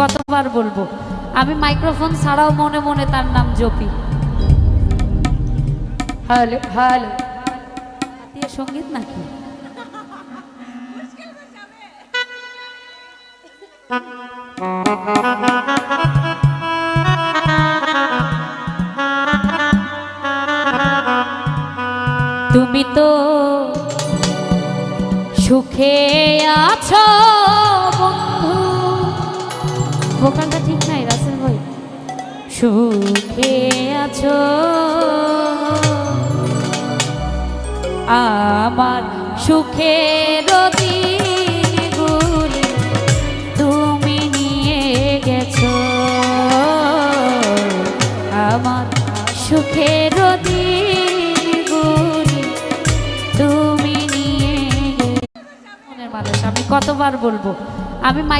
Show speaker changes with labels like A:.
A: কতবার বলব? আমি মাইক্রোফোন ছাড়াও মনে মনে তার নাম জপি। Hello hello. দিয়ে সংগীত নাকি? তুমি তো সুখে আছো। ভোকালটা ঠিক নাই, রাসেল ভাই? সুখে আছো। আমার সুখের তুমি নিয়ে গেছো। আমার সুখের তুমি নিয়ে মানুষ, আমি কতবার বলব? আমি